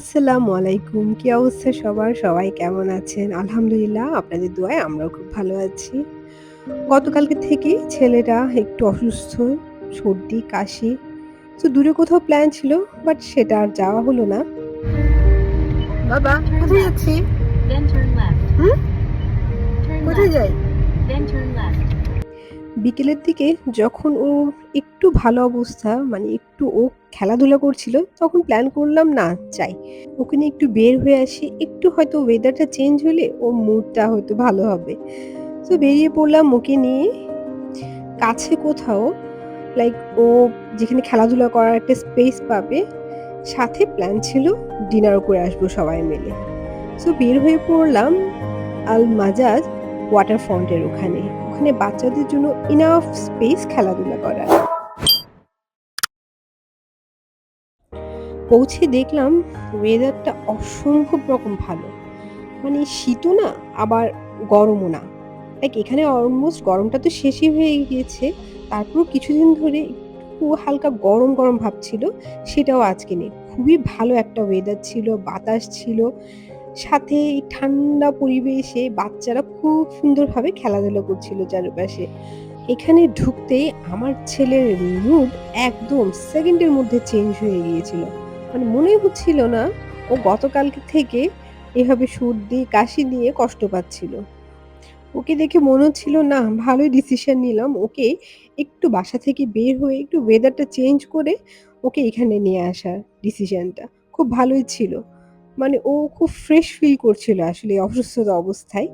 আসসালামু আলাইকুম। কি অবস্থা সবার? সবাই কেমন আছেন? আলহামদুলিল্লাহ আপনাদের দোয়ায় আমরাও খুব ভালো আছি। গতকালকে থেকে ছেলেটা একটু অসুস্থ, সর্দি, কাশি। তো দূরে কোথাও প্ল্যান ছিল বাট সেটা আর যাওয়া হলো না। বাবা কোথায় যাচ্ছি? বিকেলের দিকে যখন ও একটু ভালো অবস্থা মানে একটু ও খেলাধুলা করছিল, তখন প্ল্যান করলাম, না চাই ওকে নিয়ে একটু বের হয়ে আসি। একটু হয়তো ওয়েদারটা চেঞ্জ হলে ওর মুডটা হয়তো ভালো হবে। তো বেরিয়ে পড়লাম ওকে নিয়ে। কাছে কোথাও লাইক ও যেখানে খেলাধুলা করার একটা স্পেস পাবে। সাথে প্ল্যান ছিল ডিনার করে আসব সবাই মিলে। সো বের হয়ে পড়লাম আল মাজাজ ওয়াটার ফ্রন্টের ওখানে। ওখানে বাচ্চাদের জন্য ইনাফ স্পেস খেলাধুলা করার। পৌঁছে দেখলাম ওয়েদারটা অসম্ভব রকম ভালো। মানে শীতও না আবার গরমও না। লাইক এখানে অলমোস্ট গরমটা তো শেষই হয়ে গিয়েছে। তারপরেও কিছুদিন ধরে একটু হালকা গরম, গরম ভাব ছিল। সেটাও আজকে নেই। খুবই ভালো একটা ওয়েদার ছিল, বাতাস ছিল। সাথে এই ঠান্ডা পরিবেশে বাচ্চারা খুব সুন্দরভাবে খেলাধুলা করছিল চারপাশে। এখানে ঢুকতেই আমার ছেলের মুড একদম সেকেন্ডের মধ্যে চেঞ্জ হয়ে গিয়েছিল। মানে মনেই হচ্ছিল না ও গতকালকে থেকে এভাবে সর্দি, কাশি নিয়ে কষ্ট পাচ্ছিল। ওকে দেখে মনে হচ্ছিল না ভালোই ডিসিশন নিলাম ওকে একটু বাসা থেকে বের হয়ে একটু ওয়েদারটা চেঞ্জ করে ওকে এখানে নিয়ে আসার ডিসিশনটা। খুব ভালোই ছিল। মানে ও খুব ফ্রেশ ফিল করছিল আসলে অসুস্থতা অবস্থায়।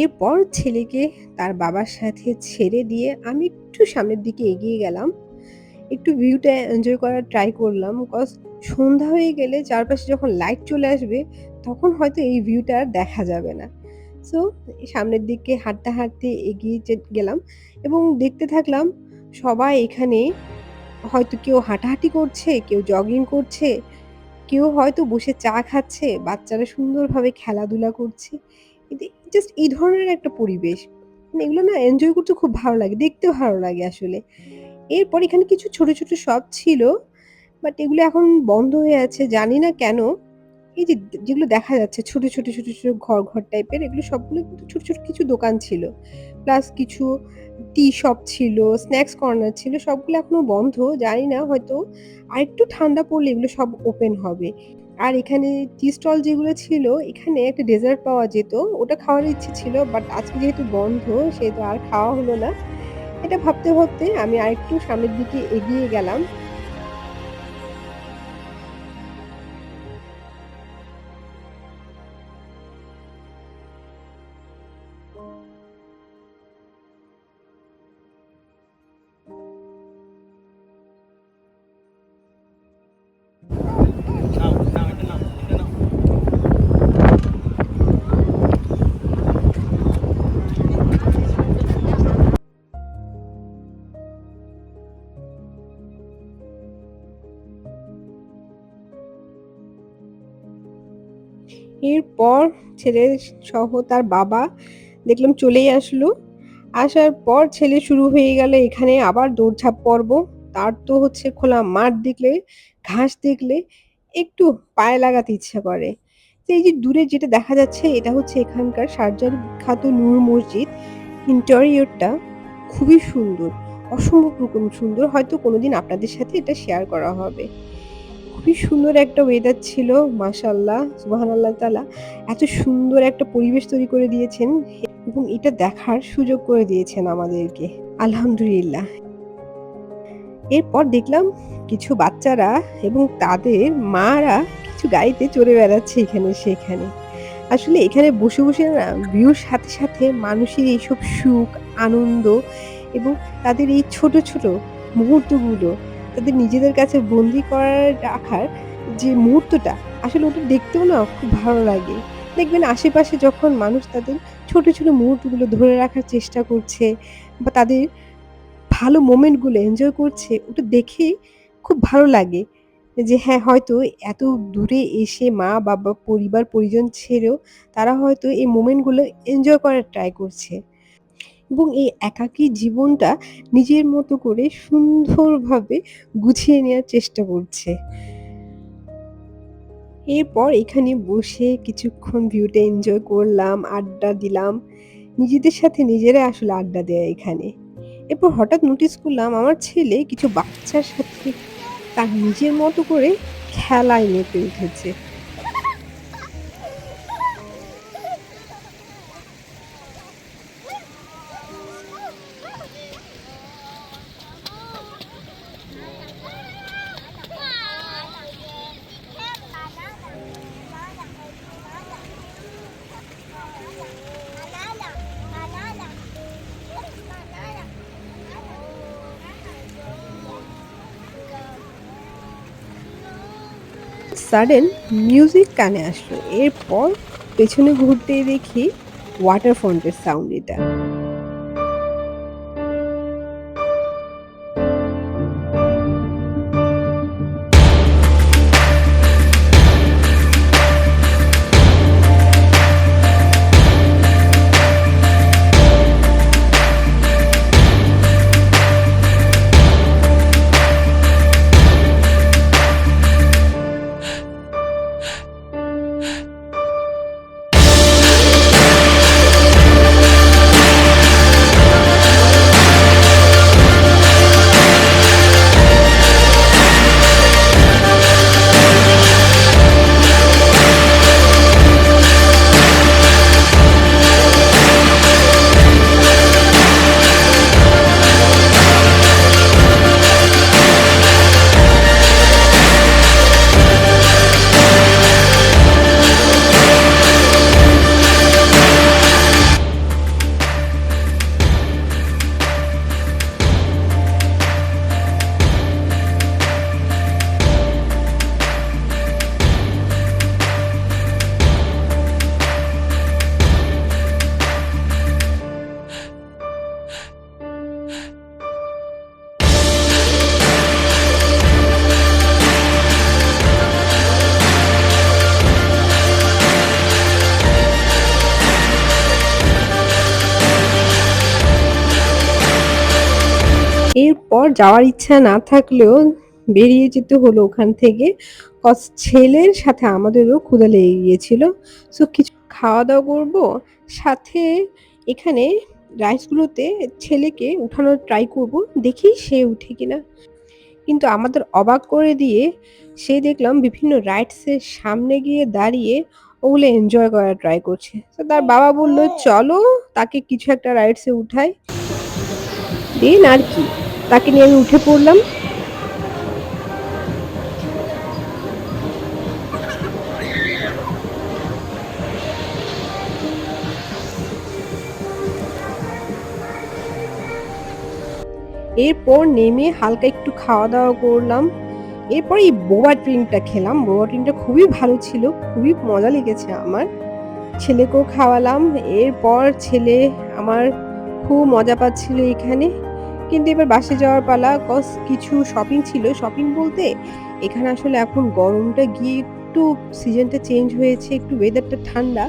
এরপর ছেলেকে তার বাবার সাথে ছেড়ে দিয়ে আমি একটু সামনের দিকে এগিয়ে গেলাম। একটু ভিউটা এনজয় করার ট্রাই করলাম। বিকজ সন্ধ্যা হয়ে গেলে চারপাশে যখন লাইট চলে আসবে, তখন হয়তো এই ভিউটা আর দেখা যাবে না। সো সামনের দিকে হাঁটতে, হাঁটতে এগিয়ে গেলাম এবং দেখতে থাকলাম সবাই এখানে হয়তো কেউ হাঁটাহাঁটি করছে, কেউ জগিং করছে, কেউ হয়তো বসে চা খাচ্ছে, বাচ্চারা সুন্দরভাবে খেলাধুলা করছে। জাস্ট এই ধরনের একটা পরিবেশ। মানে এগুলো না এনজয় করতে খুব ভালো লাগে। দেখতেও ভালো লাগে আসলে। এরপর এখানে কিছু ছোট, ছোট শপ ছিল। বাট এগুলো এখন বন্ধ হয়ে আছে। জানি না কেন? এই যে যেগুলো দেখা যাচ্ছে ছোট, ছোট, ছোট, ছোট ঘর, ঘর টাইপের এগুলো সবগুলো কিন্তু ছোট, ছোট কিছু দোকান ছিল। প্লাস কিছু টি শপ ছিল, স্ন্যাক্স কর্নার ছিল। সবগুলো এখনও বন্ধ। জানি না হয়তো আরেকটু ঠান্ডা পড়লে এগুলো সব ওপেন হবে। আর এখানে টি স্টল যেগুলো ছিল এখানে একটা ডেজার্ট পাওয়া যেত। ওটা খাওয়ার ইচ্ছে ছিল। বাট আজকে যেহেতু বন্ধ সেহেতু আর খাওয়া হলো না। এটা ভাবতে, ভাবতে আমি আরেকটু সামনের দিকে এগিয়ে গেলাম। এরপর ছেলে সহ তার বাবা দেখলাম চলেই আসলো। আসার পর ছেলে শুরু হয়ে গেল এখানে আবার দৌড়ঝাঁপ পর্ব। তার তো হচ্ছে খোলা মাঠ দেখলে, ঘাস দেখলে একটু পায়ে লাগাতে ইচ্ছা করে। তো এই যে দূরে যেটা দেখা যাচ্ছে এটা হচ্ছে এখানকার শারজার বিখ্যাত নূর মসজিদ। ইন্টেরিয়রটা খুবই সুন্দর। অসম্ভব রকম সুন্দর। হয়তো কোনোদিন আপনাদের সাথে এটা শেয়ার করা হবে। খুবই সুন্দর একটা ওয়েদার ছিল। মাশাআল্লাহ, সুবহানাল্লাহ তাআলা। এত সুন্দর একটা পরিবেশ তৈরি করে দিয়েছেন এবং এটা দেখার সুযোগ করে দিয়েছেন আমাদেরকে। আলহামদুলিল্লাহ। এরপর দেখলাম কিছু বাচ্চারা এবং তাদের মারা কিছু গাড়িতে চড়ে বেড়াচ্ছে এখানে সেখানে। আসলে এখানে বসে, বসে না ভিউর সাথে, সাথে মানুষের এইসব সুখ, আনন্দ এবং তাদের এই ছোট, ছোট মুহূর্তগুলো তাদের নিজেদের কাছে বন্দি করার রাখার যে মুহূর্তটা আসলে ওটা দেখতেও না খুব ভালো লাগে। দেখবেন আশেপাশে যখন মানুষ তাদের ছোট, ছোট মুহূর্তগুলো ধরে রাখার চেষ্টা করছে বা তাদের ভালো মোমেন্টগুলো এনজয় করছে ওটা দেখে খুব ভালো লাগে। যে হ্যাঁ, হয়তো এত দূরে এসে মা-বাবা, পরিবার-পরিজন ছেড়েও তারা হয়তো এই মোমেন্টগুলো এনজয় করার ট্রাই করছে। এবং এই একাকী জীবনটা নিজের মতো করে সুন্দরভাবে গুছিয়ে নেওয়ার চেষ্টা করছে। এরপর এখানে বসে কিছুক্ষণ ভিউটা এনজয় করলাম, আড্ডা দিলাম। নিজেদের সাথে নিজেরাই আসলে আড্ডা দেয় এখানে। এরপর হঠাৎ নোটিস করলাম আমার ছেলে কিছু বাচ্চার সাথে তার নিজের মতো করে খেলায় মেতে উঠেছে। সাডেন মিউজিক কানে আসলো। এরপর পেছনে ঘুরতেই দেখি ওয়াটার ফন্টের সাউন্ড এটা। এরপর যাওয়ার ইচ্ছা না থাকলেও বেরিয়ে যেতে হলো ওখান থেকে। কজ ছেলের সাথে আমাদেরও ক্ষুদা লেগে গিয়েছিল। সো কিছু খাওয়া-দাওয়া করব সাথে এখানে রাইডসগুলোতে ছেলেকে উঠানোর ট্রাই করব। দেখি সে উঠে কিনা। কিন্তু আমাদের অবাক করে দিয়ে সে দেখলাম বিভিন্ন রাইডসের সামনে গিয়ে দাঁড়িয়ে ওগুলো এনজয় করার ট্রাই করছে। তো তার বাবা বলল, "চলো তাকে কিছু একটা রাইডসে উঠাই।" দিন আর কি। তাকে নিয়ে আমি উঠে পড়লাম। এরপর নেমে হালকা একটু খাওয়া-দাওয়া করলাম। এরপর এই বোবা ড্রিংকটা খেলাম। বোবা ড্রিংকটা খুবই ভালো ছিল। খুবই মজা লেগেছে আমার। ছেলেকেও খাওয়ালাম। এরপর ছেলে আমার খুব মজা পাচ্ছিল এখানে। কিন্তু এবার বাসে যাওয়ার পালা। কজ কিছু শপিং ছিল। শপিং বলতে এখানে আসলে এখন গরমটা গিয়ে একটু সিজনটা চেঞ্জ হয়েছে। একটু ওয়েদারটা ঠান্ডা।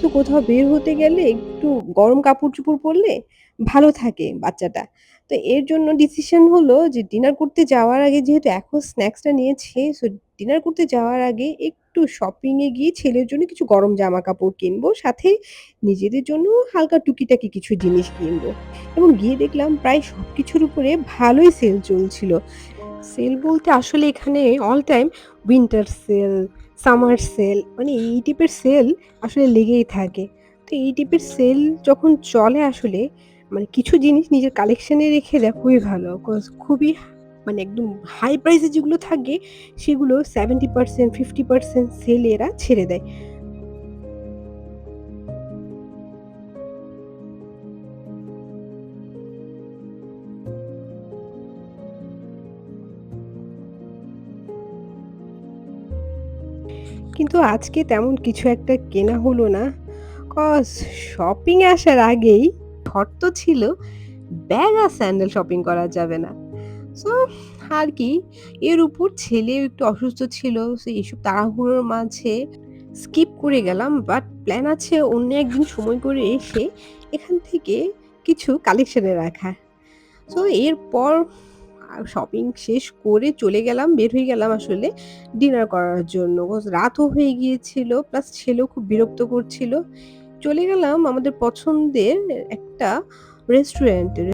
তো কোথাও বের হতে গেলে একটু গরম কাপড় চুপড় পরলে ভালো থাকে বাচ্চাটা। তো এর জন্য ডিসিশন হলো যে ডিনার করতে যাওয়ার আগে যেহেতু এখন স্ন্যাক্সটা নিয়েছি, সো ডিনার করতে যাওয়ার আগে একটু শপিংয়ে গিয়ে ছেলের জন্য কিছু গরম জামা কাপড় কিনবো। সাথে নিজেদের জন্য হালকা টুকিটাকি কিছু জিনিস কিনবো। এবং গিয়ে দেখলাম প্রায় সব কিছুর উপরে ভালোই সেল চলছিল। সেল বলতে আসলে এখানে all time winter sale, summer sale মানে এই টাইপের সেল আসলে লেগেই থাকে। তো এই টাইপের সেল যখন চলে আসলে মানে কিছু জিনিস নিজের কালেকশন রেখে দেওয়া খুবই ভালো। খুবই মানে একদম হাই প্রাইসে যেগুলো থাকে, সেগুলো 70% 50% সেল এরা ছেড়ে দেয়। কিন্তু আজকে তেমন কিছু একটা কেনা হলো না। কজ শপিং আসার আগেই শর্ত ছিল ব্যাগ আর স্যান্ডেল শপিং করা যাবে না। সো আর কি এর উপর ছেলেও একটু অসুস্থ ছিল। সো এসব তাড়াহুড়োর মাঝে স্কিপ করে গেলাম। বাট প্ল্যান আছে অন্য একদিন সময় করে এসে এখান থেকে কিছু কালেকশন এ রাখার। সো এরপর শপিং শেষ করে চলে গেলাম, বের হয়ে গেলাম আসলে ডিনার করার জন্য। রাতও হয়ে গিয়েছিল প্লাস ছেলেও খুব বিরক্ত করছিল। চলে গেলাম আমাদের পছন্দের একটা রেস্টুরেন্টে।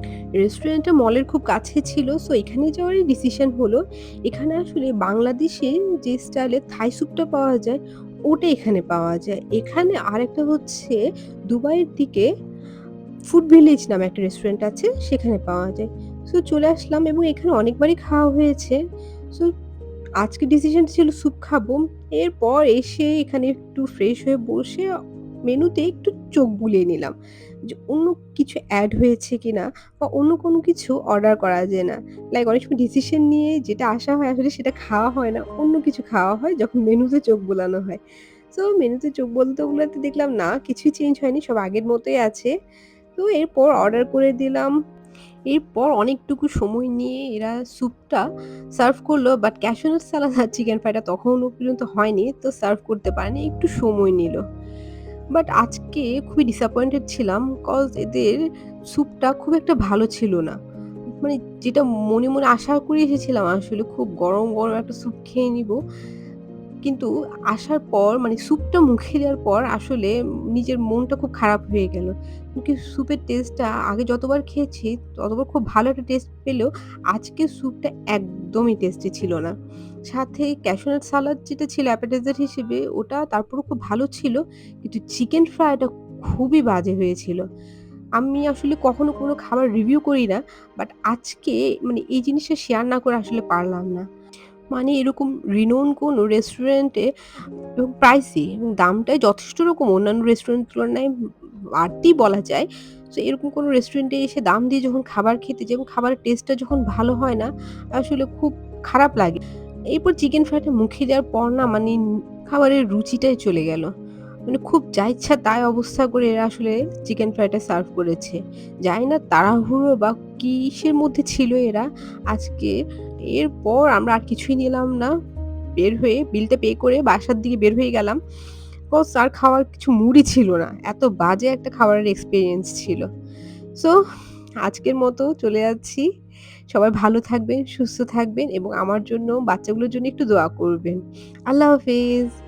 রেস্টুরেন্টটা মলের খুব কাছে ছিল। সো এখানে যাওয়ারই ডিসিশন হলো। এখানে আসলে বাংলাদেশে যে স্টাইলে থাই স্যুপটা পাওয়া যায়, ওটা এখানে পাওয়া যায়। এখানে আরেকটা হচ্ছে দুবাইয়ের দিকে ফুড ভিলেজ নামে একটা রেস্টুরেন্ট আছে, সেখানে পাওয়া যায়। সো চলে আসলাম এবং এখানে অনেকবারই খাওয়া হয়েছে। সো আজকে ডিসিশন ছিল স্যুপ খাব। এরপর এসে এখানে একটু ফ্রেশ হয়ে বসে মেনুতে একটু চোখ বুলিয়ে নিলাম। যে অন্য কিছু অ্যাড হয়েছে কিনা বা অন্য কোনো কিছু অর্ডার করা যায় না। লাইক অনেক সময় ডিসিশন নিয়ে যেটা আসা হয় আসলে সেটা খাওয়া হয় না। অন্য কিছু খাওয়া হয় যখন মেনুতে চোখ বোলানো হয়। সো মেনুতে চোখ বলতে বুলাতে দেখলাম, না, কিছুই চেঞ্জ হয়নি। সব আগের মতোই আছে। তো এরপর অর্ডার করে দিলাম। এরপর অনেকটুকু সময় নিয়ে এরা স্যুপটা সার্ভ করল। বাট ক্যাশনাট সালাদ আর চিকেন ফ্রাইটা তখনও পর্যন্ত হয়নি। তো সার্ভ করতে পারেনি। একটু সময় নিল। বাট আজকে খুবই ডিসঅ্যাপয়েন্টেড ছিলাম। কজ এদের স্যুপটা খুব একটা ভালো ছিল না। মানে যেটা মনে, মনে আশা করে এসেছিলাম আসলে খুব গরম, গরম একটা স্যুপ খেয়ে নিবো। কিন্তু আসার পর মানে স্যুপটা মুখে দেওয়ার পর আসলে নিজের মনটা খুব খারাপ হয়ে গেল। কি স্যুপের টেস্টটা আগে যতবার খেয়েছি, ততবার খুব ভালো একটা টেস্ট পেলেও আজকে স্যুপটা একদমই টেস্টি ছিল না। সাথে ক্যাশনাট সালাদ যেটা ছিল অ্যাপেটাইজার হিসেবে, ওটা তারপরও খুব ভালো ছিল। কিন্তু চিকেন ফ্রাইটা খুবই বাজে হয়েছিল। আমি আসলে কখনো কোনো খাবার রিভিউ করি না। বাট আজকে মানে এই জিনিসটা শেয়ার না করে আসলে পারলাম না। মানে এরকম রিনোন কোনো রেস্টুরেন্টে এবং প্রাইসি এবং দামটাই যথেষ্ট রকম অন্যান্য রেস্টুরেন্টের তুলনায় বাড়তি বলা যায়। তো এরকম কোনো রেস্টুরেন্টে এসে দাম দিয়ে যখন খাবার খেতে যাই এবং খাবারের টেস্টটা যখন ভালো হয় না, আসলে খুব খারাপ লাগে। এরপর চিকেন ফ্রাইটা মুখে দেওয়ার পর না মানে খাবারের রুচিটাই চলে গেল। মানে খুব যা ইচ্ছা তাই অবস্থা করে এরা আসলে চিকেন ফ্রাইটা সার্ভ করেছে। জানি না তাড়াহুড়ো বা কিসের মধ্যে ছিল এরা আজকে। এরপর আমরা আর কিছুই নিলাম না। বের হয়ে বিলটা পে করে বাসার দিকে বের হয়ে গেলাম। কজ আর খাওয়ার কিছু মুড়ি ছিল না। এত বাজে একটা খাবারের এক্সপিরিয়েন্স ছিল। সো আজকের মতো চলে যাচ্ছি। সবাই ভালো থাকবেন, সুস্থ থাকবেন এবং আমার জন্য বাচ্চাগুলোর জন্য একটু দোয়া করবেন। আল্লাহ হাফেজ।